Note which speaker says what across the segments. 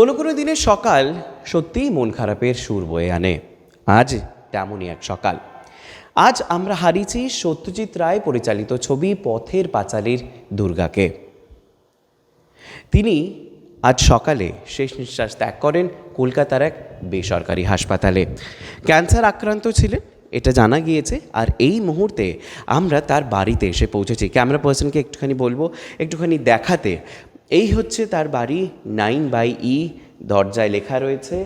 Speaker 1: কোনো কোনো দিনের সকাল সত্যিই মন খারাপের সুর বয়ে আনে। আজ তেমনই এক সকাল। আজ আমরা হারিয়েছি সত্যজিৎ রায় পরিচালিত ছবি পথের পাঁচালীর দুর্গাকে। তিনি আজ সকালে শেষ নিঃশ্বাস ত্যাগ করেন কলকাতার এক বেসরকারি হাসপাতালে। ক্যান্সার আক্রান্ত ছিলেন, এটা জানা গিয়েছে, আর এই মুহূর্তে আমরা তার বাড়িতে এসে পৌঁছেছি। ক্যামেরা পার্সনকে একটুখানি বলব, একটুখানি দেখাতে এই হচ্ছে তার বাড়ি নাইন বাই ই দরজায় লেখা রয়েছে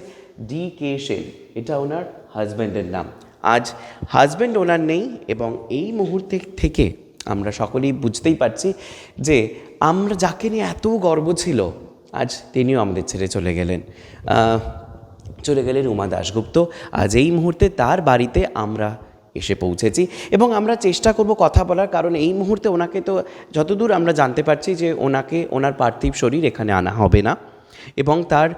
Speaker 1: ডি কে সেন। এটা ওনার হাজব্যান্ডের নাম। আজ হাজব্যান্ড ওনার নেই এবং এই মুহূর্তে থেকে আমরা সকলেই বুঝতেই পারছি যে আমরা যাকে নিয়ে এত গর্ব ছিল, আজ তিনিও আমাদের ছেড়ে চলে গেলেন। চলে গেলেন উমা দাশগুপ্ত। আজ এই মুহূর্তে তার বাড়িতে আমরা এসে পৌঁছেছি এবং আমরা চেষ্টা করব কথা বলার, কারণ এই মুহূর্তে ওনাকে তো যতদূর আমরা জানতে পারছি যে ওনাকে, ওনার পার্থিব শরীর এখানে আনা হবে না এবং তার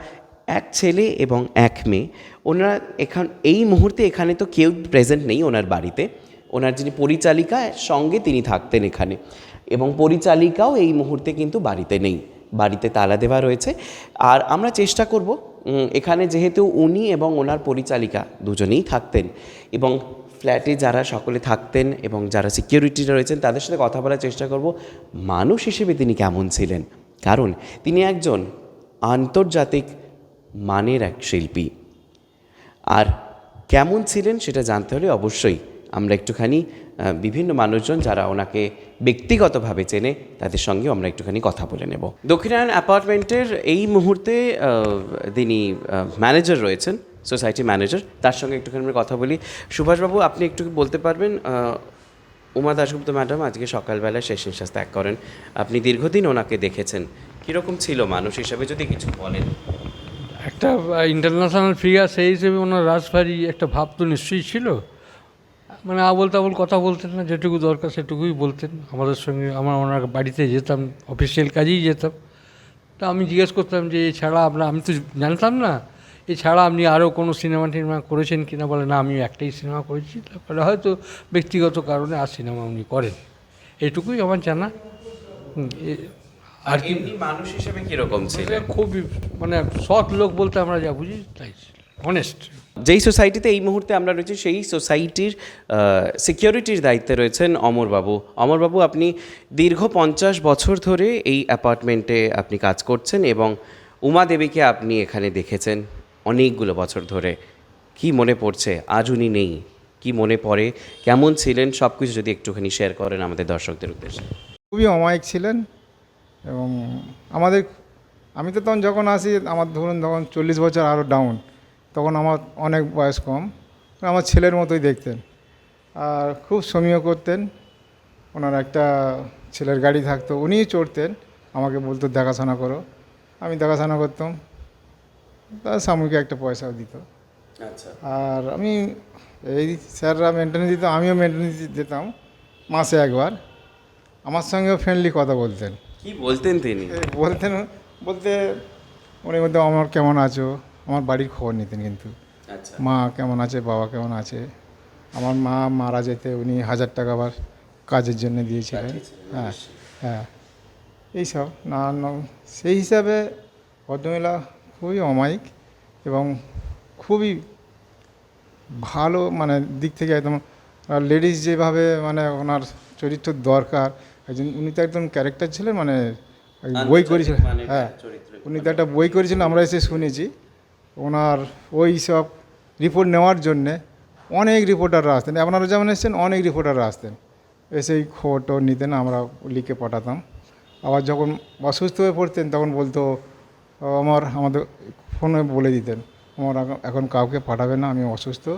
Speaker 1: এক ছেলে এবং এক মেয়ে, ওনারা এখান, এই মুহূর্তে এখানে তো কেউ প্রেজেন্ট নেই ওনার বাড়িতে। ওনার যিনি পরিচালিকা, সঙ্গে তিনি থাকতেন এখানে এবং পরিচালিকাও এই মুহূর্তে কিন্তু বাড়িতে নেই, বাড়িতে তালা দেওয়া রয়েছে। আর আমরা চেষ্টা করব এখানে যেহেতু উনি এবং ওনার পরিচালিকা দুজনেই থাকতেন এবং ফ্ল্যাটে যারা সকলে থাকতেন এবং যারা সিকিউরিটিরা রয়েছেন, তাদের সাথে কথা বলার চেষ্টা করব। মানুষ হিসেবে তিনি কেমন ছিলেন? কারণ তিনি একজন আন্তর্জাতিক মানের এক শিল্পী। আর কেমন ছিলেন সেটা জানতে হলে অবশ্যই আমরা একটুখানি বিভিন্ন মানুষজন যারা ওনাকে ব্যক্তিগতভাবে চেনে, তাদের সঙ্গেও আমরা একটুখানি কথা বলে নেব। দক্ষিণায়ন অ্যাপার্টমেন্টের এই মুহূর্তে তিনি ম্যানেজার রয়েছেন, সোসাইটি ম্যানেজার। তার সঙ্গে একটুখানি আমরা কথা বলি। সুভাষবাবু, আপনি একটু বলতে পারবেন উমা দাশগুপ্ত ম্যাডাম আজকে সকালবেলা শেষ নিঃশ্বাস ত্যাগ করেন। আপনি দীর্ঘদিন ওনাকে দেখেছেন। কীরকম ছিল মানুষ হিসাবে যদি কিছু বলেন?
Speaker 2: একটা ইন্টারন্যাশনাল ফিগার সেই হিসেবে ওনার রাজবাড়ি একটা ভাব তো নিশ্চয়ই ছিল। মানে আবল তাবল কথা বলতেন না যেটুকু দরকার সেটুকুই বলতেন। আমাদের সঙ্গে আমরা ওনার বাড়িতে যেতাম অফিসিয়াল কাজেই যেতাম। তা আমি জিজ্ঞেস করতাম যে এছাড়া আপনার আমি তো জানতাম না এছাড়া আপনি আরও কোনো সিনেমা টিনেমা করেছেন কিনা? বলে না আমি একটাই সিনেমা করেছি। তারপরে হয়তো ব্যক্তিগত কারণে আর সিনেমা উনি করেন এইটুকুই আমার জানা।
Speaker 1: আর এমনি মানুষ হিসেবে কীরকম ছিলেন?
Speaker 2: খুবই মানে সৎ লোক বলতে আমরা যা বুঝি তাই অনেস্ট
Speaker 1: যেই সোসাইটিতে এই মুহূর্তে আমরা রয়েছি সেই সোসাইটির সিকিউরিটির দায়িত্বে রয়েছেন অমরবাবু অমরবাবু আপনি দীর্ঘ পঞ্চাশ বছর ধরে এই অ্যাপার্টমেন্টে আপনি কাজ করছেন এবং উমা দেবীকে আপনি এখানে দেখেছেন অনেকগুলো বছর ধরে। কি মনে পড়ছে? আজ উনি নেই। কি মনে পড়ে? কেমন ছিলেন? সব কিছু যদি একটুখানি শেয়ার করেন আমাদের দর্শকদের উদ্দেশ্যে।
Speaker 3: খুবই অমায়িক ছিলেন এবং আমাদের আমি তো তখন যখন আসি আমার ধরুন তখন চল্লিশ বছর আরও ডাউন তখন আমার অনেক বয়স কম আমার ছেলের মতোই দেখতেন। আর খুব সমীহ করতেন ওনার একটা ছেলের গাড়ি থাকতো উনিই চড়তেন আমাকে বলতো দেখাশোনা করো। আমি দেখাশোনা করতাম তার স্বামীকে একটা পয়সাও দিত।
Speaker 1: আচ্ছা।
Speaker 3: আর আমি এই স্যাররা মেনটেন্স দিত আমিও মেনটেন্স দিতাম মাসে একবার। আমার সঙ্গেও ফ্রেন্ডলি কথা বলতেন।
Speaker 1: কি বলতেন তিনি?
Speaker 3: বলতেন বলতে উনি বলতে আমার কেমন আছো? আমার বাড়ির খবর নিতেন কিন্তু।
Speaker 1: আচ্ছা।
Speaker 3: মা কেমন আছে? বাবা কেমন আছে? আমার মা মারা যেতে উনি হাজার টাকা আবার কাজের জন্য দিয়েছিলেন। হ্যাঁ হ্যাঁ। এইসব নানান সেই হিসাবে ভদ্রমহিলা খুবই অমায়িক এবং খুবই ভালো মানে দিক থেকে একদম লেডিস যেভাবে মানে ওনার চরিত্র দরকার একজন উনি তো একদম ক্যারেক্টার ছিলেন মানে বই করেছিলেন।
Speaker 1: মানে
Speaker 3: হ্যাঁ উনি তো একটা বই করেছিলেন আমরা এসে শুনেছি। ওনার ওই সব রিপোর্ট নেওয়ার জন্যে অনেক রিপোর্টাররা আসতেন। আপনারা যেমন এসছেন অনেক রিপোর্টাররা আসতেন। এসে এই খবর নিতেন আমরা লিখে পাঠাতাম। আবার যখন অসুস্থ হয়ে পড়তেন তখন বলতো আমার আমাদের ফোনে বলে দিতেন আমার এখন- এখন কাউকে পাঠাবে না আমি অসুস্থ।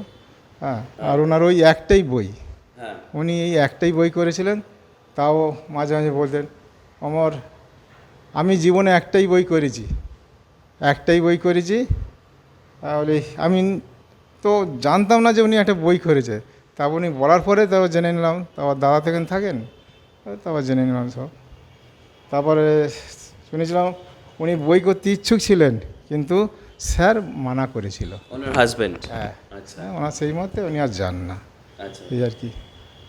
Speaker 3: হ্যাঁ আর ওনার ওই একটাই বই।
Speaker 1: হ্যাঁ।
Speaker 3: উনি এই একটাই বই করেছিলেন তাও মাঝে মাঝে বলতেন আমার আমি জীবনে একটাই বই করেছি একটাই বই করেছি তাহলে আমি তো জানতাম না যে উনি একটা বই করেছে। তা উনি বলার পরে তারপর জেনে নিলাম তারপর দাদা থেকে থাকেন তারপর জেনে নিলাম সব। তারপরে শুনেছিলাম উনি বই করতে ইচ্ছুক ছিলেন কিন্তু স্যার মানা করেছিল।
Speaker 1: ওনার হাজবেন্ড
Speaker 3: হ্যাঁ।
Speaker 1: আচ্ছা।
Speaker 3: হ্যাঁ, ওনার সেই মতে উনি আর যান না।
Speaker 1: আচ্ছা।
Speaker 3: এই আর কি।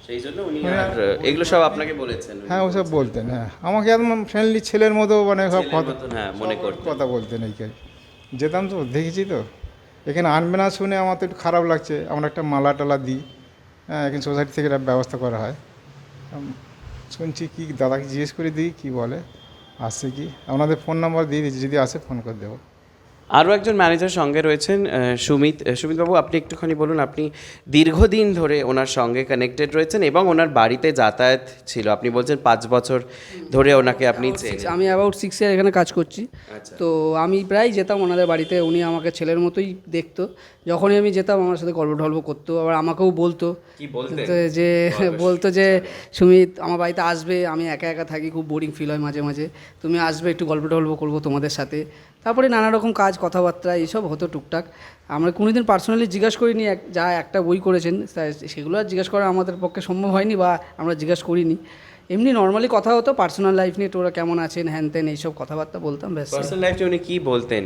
Speaker 1: সেই জন্য উনি আর এগুলো সব আপনাকে বলেছেন
Speaker 3: হ্যাঁ ওসব বলতেন হ্যাঁ। আমাকে একদম ফ্রেন্ডলি ছেলের মতো মানে সব কথা
Speaker 1: হ্যাঁ মনে করতেন।
Speaker 3: কথা বলতেন এই যেতাম তো দেখেছি তো। এখানে আনবে না শুনে আমার তো একটু খারাপ লাগছে। আমরা একটা মালা টালা দিই। হ্যাঁ এখানে সোসাইটি থেকে একটা ব্যবস্থা করা হয়। শুনছি কি দাদাকে জিজ্ঞেস করে দিই, কি বলে, আসছে কি? আপনাদের ফোন নাম্বার দিয়ে দিচ্ছি, যদি আসে ফোন করে দেবো।
Speaker 1: আরও একজন ম্যানেজার সঙ্গে রয়েছেন সুমিত। সুমিতবাবু আপনি একটুখানি বলুন আপনি দীর্ঘদিন ধরে ওনার সঙ্গে কানেক্টেড রয়েছেন এবং ওনার বাড়িতে যাতায়াত ছিল। আপনি বলছেন পাঁচ বছর ধরে ওনাকে আপনি
Speaker 4: আমি অ্যাবাউট সিক্স ইয়ার এখানে কাজ করছি।
Speaker 1: আচ্ছা।
Speaker 4: তো আমি প্রায় যেতাম ওনাদের বাড়িতে উনি আমাকে ছেলের মতোই দেখতো। যখনই আমি যেতাম আমার সাথে গল্প টল্প করতো আবার আমাকেও বলতো। যে বলতো যে সুমিত আমার বাড়িতে আসবে আমি একা একা থাকি খুব বোরিং ফিল হয় মাঝে মাঝে। তুমি আসবে একটু গল্প টল্প করব তোমাদের সাথে। তারপরে নানা রকম কাজ, কথাবার্তা এইসব হতো টুকটাক। আমরা কোনো দিন পার্সোনালি জিজ্ঞাসা করিনি, এক, যা একটা বই করেছেন সেগুলো আর জিজ্ঞাসা করা আমাদের পক্ষে সম্ভব হয়নি বা আমরা জিজ্ঞাসা করিনি। এমনি নর্মালি কথা হতো পার্সোনাল লাইফ নিয়ে তোরা কেমন আছেন, হ্যান ত্যান, এইসব কথাবার্তা বলতাম, ব্যাস।
Speaker 1: পার্সোনাল লাইফে উনি কী বলতেন?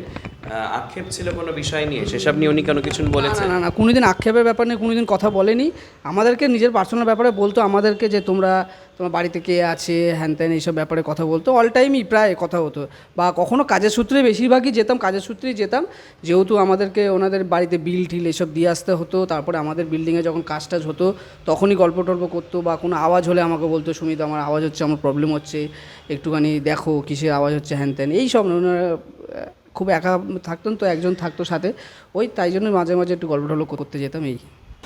Speaker 1: আক্ষেপ ছিল কোনো বিষয় নিয়ে? সেসব নিয়ে উনি কোনো কিছু বলেছেন?
Speaker 4: না না কোনোদিন আক্ষেপের ব্যাপার নিয়ে কোনোদিন কথা বলেনি। আমাদেরকে নিজের পার্সোনাল ব্যাপারে বলতো, আমাদেরকে যে তোমরা, তোমার বাড়িতে কে আছে, হ্যান ত্যান এইসব ব্যাপারে কথা বলতো অল টাইমই প্রায় কথা হতো। বা কখনো কাজের সূত্রে বেশিরভাগই যেতাম, কাজের সূত্রেই যেতাম। যেহেতু আমাদেরকে ওনাদের বাড়িতে বিল টিল এসব দিয়ে আসতে হতো, তারপরে আমাদের বিল্ডিংয়ে যখন কাজ টাজ হতো, তখনই গল্প টল্প করতো বা কোনো আওয়াজ হলে আমাকে বলতো, সুমিত, আমার আওয়াজ হচ্ছে, আমার প্রবলেম হচ্ছে, একটুখানি দেখো কিসের আওয়াজ হচ্ছে, হ্যান ত্যান। এই সব ওনারা খুব একা থাকতেন তো, একজন থাকতো সাথে। ওই তাই জন্য মাঝে মাঝে একটু গল্প টল্প করতে যেতাম, এই।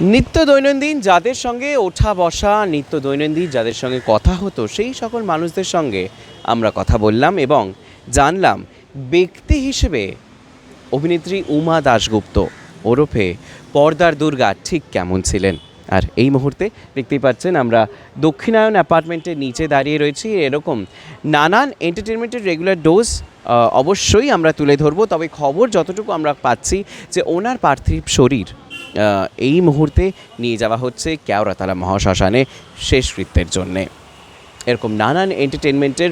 Speaker 1: নিত্য দৈনন্দিন যাদের সঙ্গে ওঠা বসা, নিত্য দৈনন্দিন যাদের সঙ্গে কথা হতো, সেই সকল মানুষদের সঙ্গে আমরা কথা বললাম এবং জানলাম ব্যক্তি হিসেবে অভিনেত্রী উমা দাশগুপ্ত ওরফে পর্দার দুর্গা ঠিক কেমন ছিলেন? আর এই মুহূর্তে দেখতেই পাচ্ছেন আমরা দক্ষিণায়ন অ্যাপার্টমেন্টের নিচে দাঁড়িয়ে রয়েছি। এরকম নানান এন্টারটেনমেন্টের রেগুলার ডোজ অবশ্যই আমরা তুলে ধরবো। তবে খবর যতটুকু আমরা পাচ্ছি যে ওনার পার্থিব শরীর এই মুহূর্তে নিয়ে যাওয়া হচ্ছে কেওড়াতলা মহাশ্মশানে শেষকৃত্যের জন্যে। এরকম নানান এন্টারটেনমেন্টের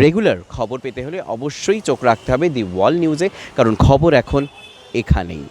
Speaker 1: রেগুলার খবর পেতে হলে অবশ্যই চোখ রাখতে হবে দি ওয়াল নিউজে, কারণ খবর এখন এখানেই।